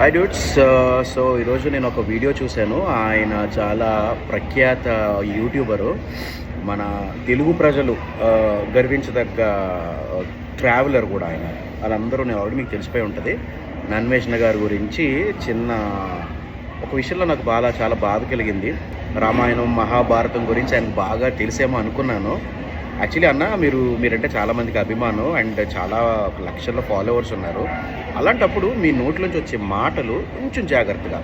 High duets so ఈరోజు నేను ఒక వీడియో చూశాను. ఆయన చాలా ప్రఖ్యాత యూట్యూబరు మన తెలుగు ప్రజలు uh, గర్వించదగ్గ uh, ట్రావెలర్ కూడా ఆయన. వాళ్ళందరూ నేను ఆల్రెడీ మీకు తెలిసిపోయి ఉంటుంది. నన్వేషణ గారి గురించి చిన్న ఒక విషయంలో నాకు బాగా చాలా బాధ కలిగింది. రామాయణం మహాభారతం గురించి ఆయనకు బాగా తెలిసేమో అనుకున్నాను. యాక్చువల్లీ అన్న మీరు మీరంటే చాలామందికి అభిమానం అండ్ చాలా లక్షల్లో ఫాలోవర్స్ ఉన్నారు. అలాంటప్పుడు మీ నోట్లోంచి వచ్చే మాటలు కొంచెం జాగ్రత్తగా.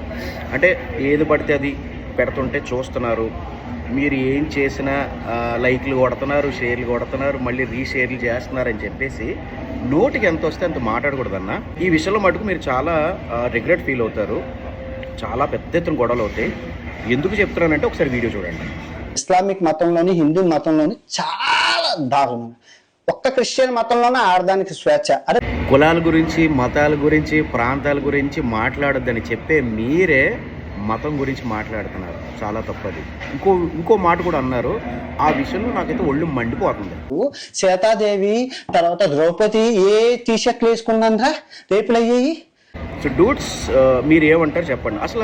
అంటే ఏది పడితే అది పెడుతుంటే చూస్తున్నారు. మీరు ఏం చేసినా లైక్లు కొడుతున్నారు షేర్లు కొడుతున్నారు మళ్ళీ రీషేర్లు చేస్తున్నారు అని చెప్పేసి నోటికి ఎంత వస్తే అంత మాట్లాడకూడదన్న. ఈ విషయంలో మటుకు మీరు చాలా రిగ్రెట్ ఫీల్ అవుతారు. చాలా పెద్ద ఎత్తున గొడవలు అవుతాయి. ఎందుకు చెప్తున్నానంటే ఒకసారి వీడియో చూడండి. ఇస్లామిక్ మతంలోని హిందూ మతంలోని చాలా దారుణం ఒక్క క్రిస్టియన్ మతంలోనే ఆడదానికి స్వేచ్ఛ. అరే కులాల గురించి మతాల గురించి ప్రాంతాల గురించి మాట్లాడొద్దని చెప్పే మీరే మతం గురించి మాట్లాడుతున్నారు. చాలా తప్పది. ఇంకో ఇంకో మాట కూడా అన్నారు. ఆ విషయంలో నాకైతే ఒళ్ళు మండిపోతుంది. సీతాదేవి తర్వాత ద్రౌపది ఏ టీ షర్ట్లు వేసుకున్నందురా రేపులు అయ్యాయి సో డూట్స్ మీరు ఏమంటారు చెప్పండి. అసలు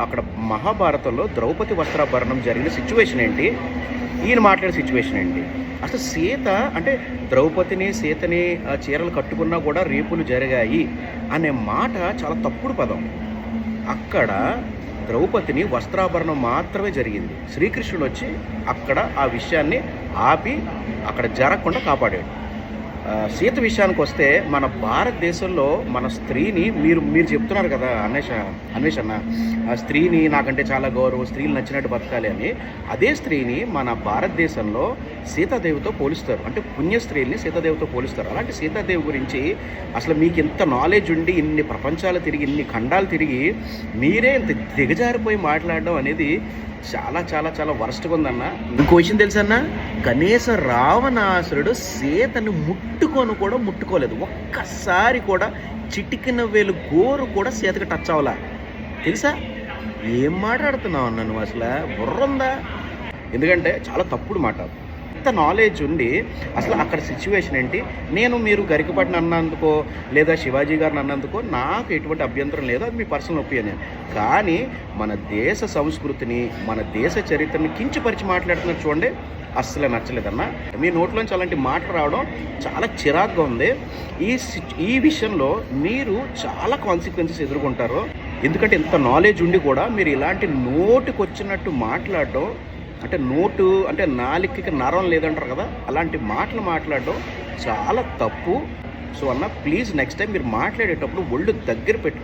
అక్కడ మహాభారతంలో ద్రౌపది వస్త్రాభరణం జరిగిన సిచ్యువేషన్ ఏంటి? ఈయన మాట్లాడే సిచ్యువేషన్ ఏంటి? అసలు సీత అంటే ద్రౌపదిని సీతని ఆ, చీరలు కట్టుకున్నా కూడా రేపులు జరిగాయి అనే మాట చాలా తప్పుడు పదం. అక్కడ ద్రౌపదిని వస్త్రాభరణం మాత్రమే జరిగింది. శ్రీకృష్ణుడు వచ్చి అక్కడ ఆ విషయాన్ని ఆపి అక్కడ జరగకుండా కాపాడాడు. సీత విషయానికి వస్తే మన భారతదేశంలో మన స్త్రీని మీరు మీరు చెప్తున్నారు కదా అన్వేష అన్వేషణ. ఆ స్త్రీని నాకంటే చాలా గౌరవం స్త్రీలు నచ్చినట్టు బతకాలి అని. అదే స్త్రీని మన భారతదేశంలో సీతాదేవితో పోలుస్తారు. అంటే పుణ్యస్త్రీల్ని సీతాదేవితో పోలుస్తారు. అలాంటి సీతాదేవి గురించి అసలు మీకు ఇంత నాలెడ్జ్ ఉండి ఇన్ని ప్రపంచాలు తిరిగి ఇన్ని ఖండాలు తిరిగి మీరే ఇంత దిగజారిపోయి మాట్లాడడం అనేది చాలా చాలా చాలా వరస్ట్గా ఉందన్న. ఇంకో విషయం తెలుసన్న కనీసం రావణాసురుడు సీతను ముట్టుకొని కూడా ముట్టుకోలేదు. ఒక్కసారి కూడా చిటికిన వేలు గోరు కూడా సీతకు టచ్ అవ్వాల. తెలుసా? ఏం మాట్లాడుతున్నావు అన్న నువ్వు అసలు? బుర్ర ఉందా? ఎందుకంటే చాలా తప్పుడు మాట. ఇంత నాలెడ్జ్ ఉండి అసలు అక్కడ సిచ్యువేషన్ ఏంటి? నేను మీరు గరికపట్న అన్నందుకో లేదా శివాజీ గారిని అన్నందుకో నాకు ఎటువంటి అభ్యంతరం లేదు. అది మీ పర్సనల్ ఒపీనియన్ కానీ మన దేశ సంస్కృతిని మన దేశ చరిత్రని కించపరిచి మాట్లాడుతున్నారు చూడండి. అస్సలే నచ్చలేదన్న. మీ నోట్లోంచి అలాంటి మాట రావడం చాలా చిరాగ్గా ఉంది. ఈ ఈ విషయంలో మీరు చాలా కాన్సిక్వెన్సెస్ ఎదుర్కొంటారు. ఎందుకంటే ఇంత నాలెడ్జ్ ఉండి కూడా మీరు ఇలాంటి నోటికొచ్చినట్టు మాట్లాడటం మాట్లాడడం అంటే నోటు అంటే నాలికకి నరం లేదంటారు కదా అలాంటి మాటలు మాట్లాడడం చాలా తప్పు. సో అన్న ప్లీజ్ నెక్స్ట్ టైం మీరు మాట్లాడేటప్పుడు ఒళ్ళు దగ్గర పెట్టు.